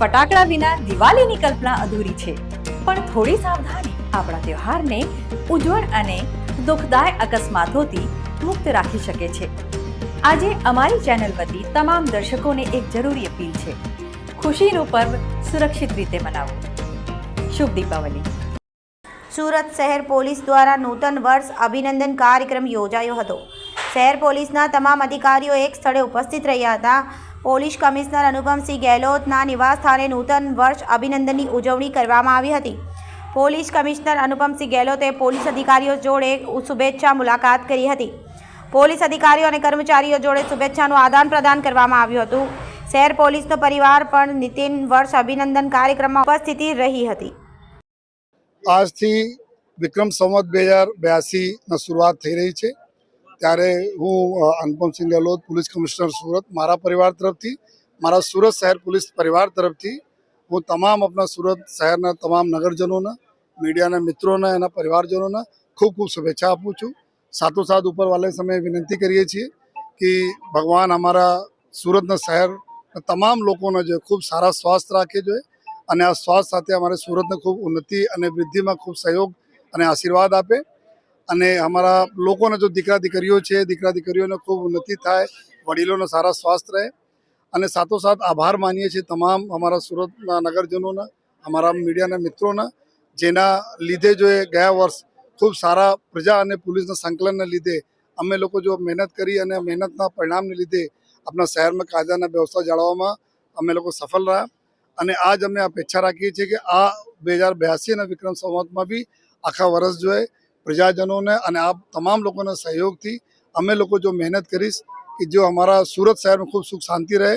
ફટાકડા વિના દિવાળીની કલ્પના અધૂરી છે. પણ થોડી સાવધાની આપણા તહેવારને ઉજ્જવળ અને દુઃખદાય અકસ્માતોથી મુક્ત રાખી શકે છે. આજે અમારી ચેનલ વતી તમામ દર્શકોને એક જરૂરી અપીલ છે. ખુશીનું પર્વ સુરક્ષિત રીતે મનાવો. શુભ દીપાવલી. સુરત શહેર પોલીસ દ્વારા નૂતન વર્ષ અભિનંદન કાર્યક્રમ યોજાયો હતો. શહેર પોલીસના તમામ અધિકારીઓ એક સ્થળે ઉપસ્થિત રહ્યા હતા. પોલીસ કમિશનર અનુપમસિંહ ગેહલોતના નિવાસસ્થાને નૂતન વર્ષ અભિનંદનની ઉજવણી કરવામાં આવી હતી. પોલીસ કમિશનર અનુપમસિંહ ગેહલોતે પોલીસ અધિકારીઓ જોડે શુભેચ્છા મુલાકાત કરી હતી. પોલીસ અધિકારીઓ અને કર્મચારીઓ જોડે શુભેચ્છાનું આદાન પ્રદાન કરવામાં આવ્યું હતું. શહેર પોલીસનો પરિવાર પણ નીતિન વર્ષ અભિનંદન કાર્યક્રમમાં ઉપસ્થિતિ રહી હતી. આજથી વિક્રમ સંવત બે હજાર બ્યાસીની શરૂઆત થઈ રહી છે. ત્યારે હું અનુપમસિંહ ગેહલોત, પોલીસ કમિશનર સુરત, મારા પરિવાર તરફથી, મારા સુરત શહેર પોલીસ પરિવાર તરફથી, હું તમામ આપણા સુરત શહેરના તમામ નગરજનોને, મીડિયાના મિત્રોને, એના પરિવારજનોને ખૂબ ખૂબ શુભેચ્છા આપું છું. સાથોસાથ ઉપરવાલે સમયે વિનંતી કરીએ છીએ કે ભગવાન અમારા સુરતના શહેર તમામ લોકોને જો ખૂબ સારા સ્વાસ્થ્ય રાખે જોઈએ અને આ સ્વાસ્થ્ય સાથે અમારે સુરતને ખૂબ ઉન્નતિ અને વૃદ્ધિમાં ખૂબ સહયોગ અને આશીર્વાદ આપે. અને અમારા લોકોને જો દીકરા દીકરીઓ છે દીકરા દીકરીઓને ખૂબ ઉન્નતિ થાય, વડીલોને સારા સ્વાસ્થ્ય રહે. અને સાથોસાથ આભાર માનીએ છીએ તમામ અમારા સુરતના નગરજનોના, અમારા મીડિયાના મિત્રોના, જેના લીધે જો એ ગયા વર્ષ ખૂબ સારા પ્રજા અને પોલીસના સંકલનને લીધે અમે લોકો જો મહેનત કરી અને મહેનતના પરિણામને લીધે આપણા શહેરમાં કાયદાના વ્યવસ્થા જાળવવામાં અમે લોકો સફળ રહ્યા. અને આજ અમે અપેક્ષા રાખીએ છીએ કે આ બે હજાર બ્યાસીના વિક્રમ સંવતમાં બી આખા વર્ષ જો એ પ્રજાજનોને અને આ તમામ લોકોના સહયોગથી અમે લોકો જો મહેનત કરીશ કે જો અમારા સુરત શહેરમાં ખૂબ સુખ શાંતિ રહે,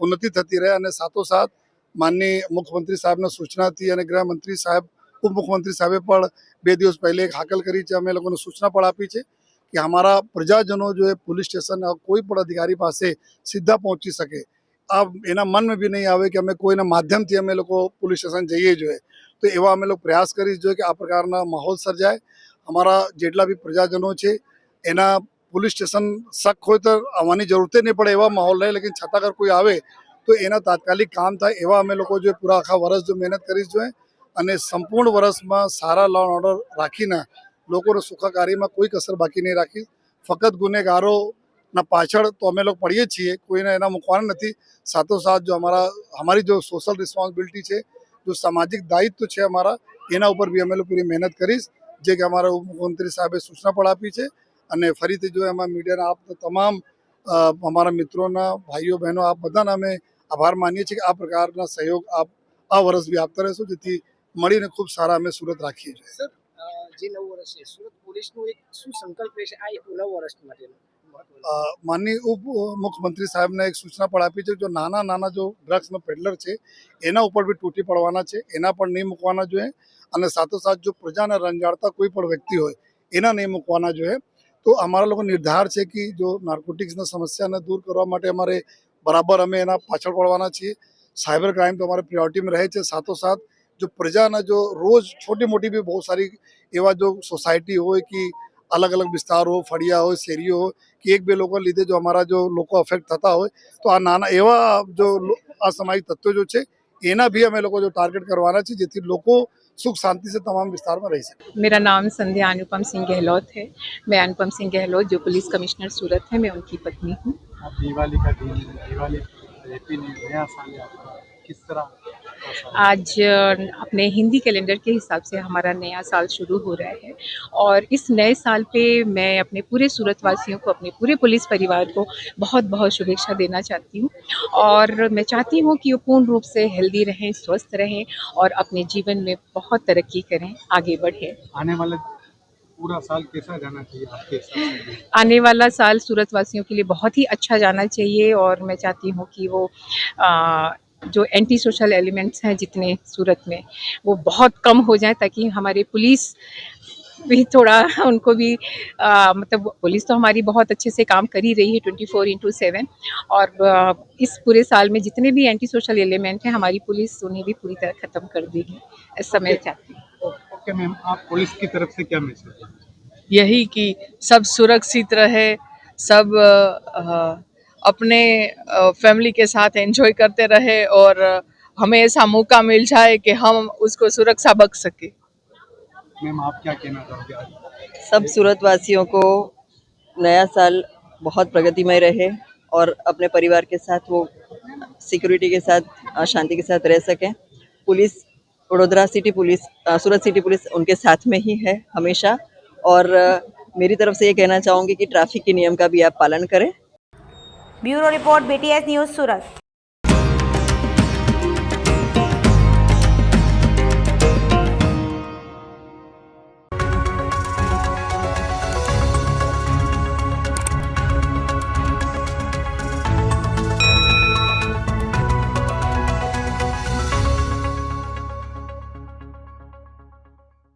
ઉન્નતિ થતી રહે અને સાથોસાથ માનનીય મુખ્યમંત્રી સાહેબના સૂચનાથી અને ગૃહમંત્રી સાહેબ, ઉપમુખ્યમંત્રી સાહેબે પણ બે દિવસ પહેલે એક હાકલ કરી છે. અમે લોકોને સૂચના પણ આપી છે કે અમારા પ્રજાજનો જો એ પોલીસ સ્ટેશન કોઈ પણ અધિકારી પાસે સીધા પહોંચી શકે. આ એના મનમાં બી નહીં આવે કે અમે કોઈના માધ્યમથી અમે લોકો પોલીસ સ્ટેશન જઈએ જોઈએ. તો એવા અમે લોકો પ્રયાસ કરીશ જોઈએ કે આ પ્રકારના માહોલ સર્જાય અમારા જેટલા બી પ્રજાજનો છે, એના પોલીસ સ્ટેશન શક હોય તો આવવાની જરૂરત નહીં પડે એવા માહોલ રહે, લેકિન છતાં અગર કોઈ આવે તો એના તાત્કાલિક કામ થાય, એવા અમે લોકો જો પૂરા આખા વર્ષ જો મહેનત કરીશ જોઈએ અને સંપૂર્ણ વર્ષમાં સારા લો ઓર્ડર રાખીને લોકોને સુખાકારીમાં કોઈ કસર બાકી નહીં રાખી. ફક્ત ગુનેગારોના પાછળ તો અમે લોકો પડીએ છીએ, કોઈને એના મૂકવાના નથી. સાથોસાથ જો અમારા, અમારી જો સોશિયલ રિસ્પોન્સિબિલિટી છે, જો સામાજિક દાયિત્વ છે અમારા, એના ઉપર બી અમે લોકો પૂરી મહેનત કરીશ. જે કે અમારા ઉપમુખ્યમંત્રી સાહેબે સૂચના પણ આપી છે. અને ફરીથી જો એમાં મીડિયાના આપ તમામ અમારા મિત્રોના, ભાઈઓ, બહેનો, આપ બધાના અમે આભાર માનીએ છીએ કે આ પ્રકારના સહયોગ આપ આ વર્ષ બી આપતા રહેશો, જેથી મળીને ખૂબ સારા અમે સુરત રાખીએ છીએ. જે નવું વર્ષ છે, સુરત પોલીસનું એક શું સંકલ્પ રહેશે આ એક નવ વર્ષ માટેનો માનનીય ઉપ, મુખ્યમંત્રી સાહેબને એક સૂચના પણ આપી છે જો નાના નાના જો ડ્રગ્સનો પેડલર છે, એના ઉપર બી તૂટી પડવાના છે, એના પણ નહીં મૂકવાના જોઈએ અને સાથોસાથ જો પ્રજાને રંજાડતા કોઈ પણ વ્યક્તિ હોય, એના નહીં મૂકવાના જોઈએ. તો અમારા લોકો નિર્ધાર છે કે જો નાર્કોટિક્સના સમસ્યાને દૂર કરવા માટે અમારે બરાબર અમે એના પાછળ પડવાના છીએ. સાયબર ક્રાઇમ તો અમારે પ્રિયોરિટીમાં રહે છે. સાથોસાથ જો પ્રજાના જો રોજ છોટી મોટી બી બહુ સારી એવા જો સોસાયટી હોય કે અલગ અલગ વિસ્તાર હો ફળિયા હોય શેરીઓ હોય કે એક બે લોકો લીધે જો અમારા જો લોકો અફેક્ટ થતા હોય તો આ નાના એવા જો લો- અસામાજિક તત્વો જો છે એના भी અમે લોકો જો ટાર્ગેટ કરવાના છે જેથી લોકો સુખ શાંતિ से તમામ વિસ્તારમાં રહી શકે मेरा नाम संध्या अनुपम सिंह गहलोत है मैं अनुपम सिंह गहलोत जो पुलिस कमिश्नर सूरत है मैं उनकी पत्नी हूँ अब दिवाली का दिन है दिवाली हैप्पी न्यू नया साल है आपका किस तरह का साल? आज अपने हिंदी कैलेंडर के हिसाब से हमारा नया साल शुरू हो रहा है और इस नए साल पे मैं अपने पूरे सूरत वासियों को अपने पूरे पुलिस परिवार को बहुत बहुत शुभेच्छा देना चाहती हूँ और मैं चाहती हूँ कि वो पूर्ण रूप से हेल्दी रहें स्वस्थ रहें और अपने जीवन में बहुत तरक्की करें आगे बढ़ें। आने वाला पूरा साल कैसा जाना चाहिए आपके आने वाला साल सूरत वासियों के लिए बहुत ही अच्छा जाना चाहिए और मैं चाहती हूँ कि वो आ, जो एंटी सोशल एलिमेंट्स हैं जितने सूरत में वो बहुत कम हो जाए ताकि हमारे पुलिस भी थोड़ा उनको भी आ, मतलब पुलिस तो हमारी बहुत अच्छे से काम कर ही रही है ट्वेंटी फोर इंटू सेवन और आ, इस पूरे साल में जितने भी एंटी सोशल एलिमेंट हैं हमारी पुलिस उन्हें भी पूरी तरह ख़त्म कर देगी ऐसा मैं चाहती हूँ। ओके मैम आप पुलिस की तरफ़ से क्या मैसेज यही कि सब सुरक्षित रहे सब अ, अपने फैमिली के साथ एंजॉय करते रहे और हमें ऐसा मौका मिल जाए कि हम उसको सुरक्षा बख्श सके। मैम आप क्या कहना चाहोगे सब सूरत वासियों को नया साल बहुत प्रगतिमय रहे और अपने परिवार के साथ वो सिक्योरिटी के साथ शांति के साथ रह सकें। Police Vadodara city police Surat city police उनके साथ में ही है हमेशा। और मेरी तरफ़ से ये कहना चाहूँगी कि ट्रैफ़िक के नियम का भी आप पालन करें। Bureau report BTS news Surat.